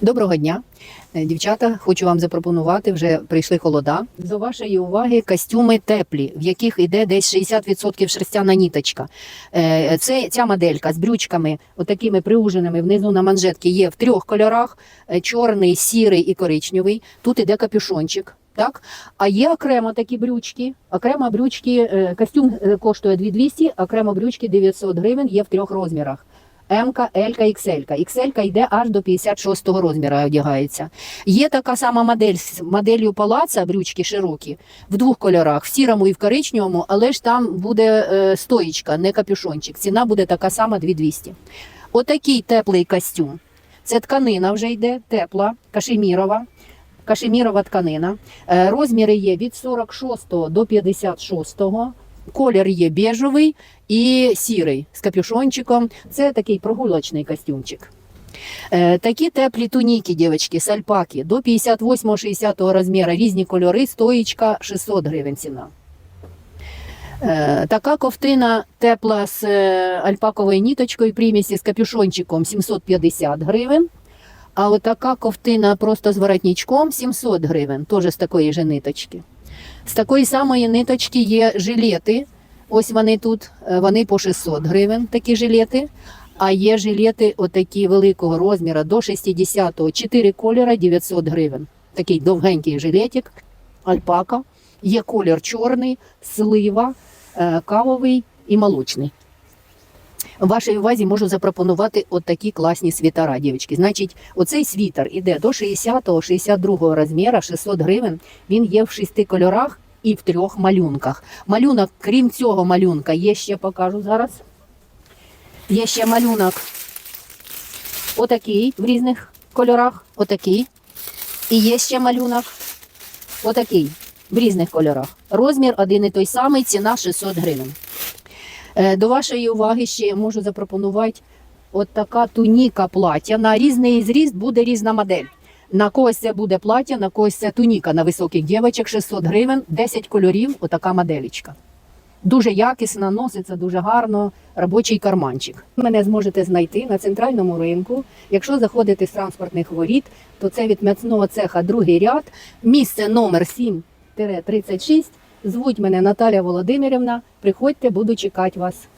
Доброго дня, Е, дівчата. Хочу вам запропонувати. Вже прийшли холода. До вашої уваги костюми теплі, в яких йде десь 60% шерстяна ніточка. Е, Це ця моделька з брючками, отакими приуженими внизу на манжетки, є в трьох кольорах: е, чорний, сірий і коричневий. Тут іде капюшончик. Так, а є окремо такі брючки. Окремо брючки, костюм коштує 2200, окремо брючки 900 гривень, є в трьох розмірах. М, Л, XL. XL йде аж до 56-го розміру одягається. Є така сама модель з моделлю палаца, брючки широкі, в двох кольорах, в сірому і в коричневому, але ж там буде е, стоїчка, не капюшончик. Ціна буде така сама 2200. Отакий теплий костюм. Це тканина вже йде, тепла, кашемірова. Кашемірова тканина. Е, Розміри є від 46 до 56. Колір є бежевий і сірий з капюшончиком. Це такий прогулочний костюмчик. Е, Такі теплі туніки, дівчатки, з альпаки до 58-60 розміру, різні кольори, стоїчка 600 гривень ціна. Е, Така ковтина тепла з е, альпаковою ніточкою примісі з капюшончиком 750 гривень. А от така ковтина просто з воротничком 700 гривень, теж з такої же ниточки. З такої самої ниточки є жилети. Ось вони тут, е, вони по 600 гривень, такі жилети. А є жилети отакі великого розміру до 60-го, 4 кольора 900 гривень. Такий довгенький жилетик, альпака. Є колір чорний, слива, е, кавовий і молочний. Вашій увазі можу запропонувати от класні світера, дівчатки. Значить, оцей світер іде до 60-го, 62-го розміру, 600 гривень. Він є в шести кольорах і в трьох малюнках. Малюнок, крім цього малюнка, є ще покажу зараз. Є ще малюнок отакий в різних кольорах, отакий. І є ще малюнок отакий в різних кольорах. Розмір один і той самий, ціна 600 гривень. Е, До вашої уваги ще я можу запропонувати от така туніка плаття. На різний зріст буде різна модель. На когось це буде плаття, на когось це туніка на високих дівчаток 600 гривень, 10 кольорів, отака моделічка. Дуже якісна, носиться дуже гарно, робочий карманчик. Мене зможете знайти на центральному ринку. Якщо заходите з транспортних воріт, то це від м'ясного цеха другий ряд, місце номер 7-36. Звуть мене Наталя Володимирівна. Приходьте, буду чекати вас.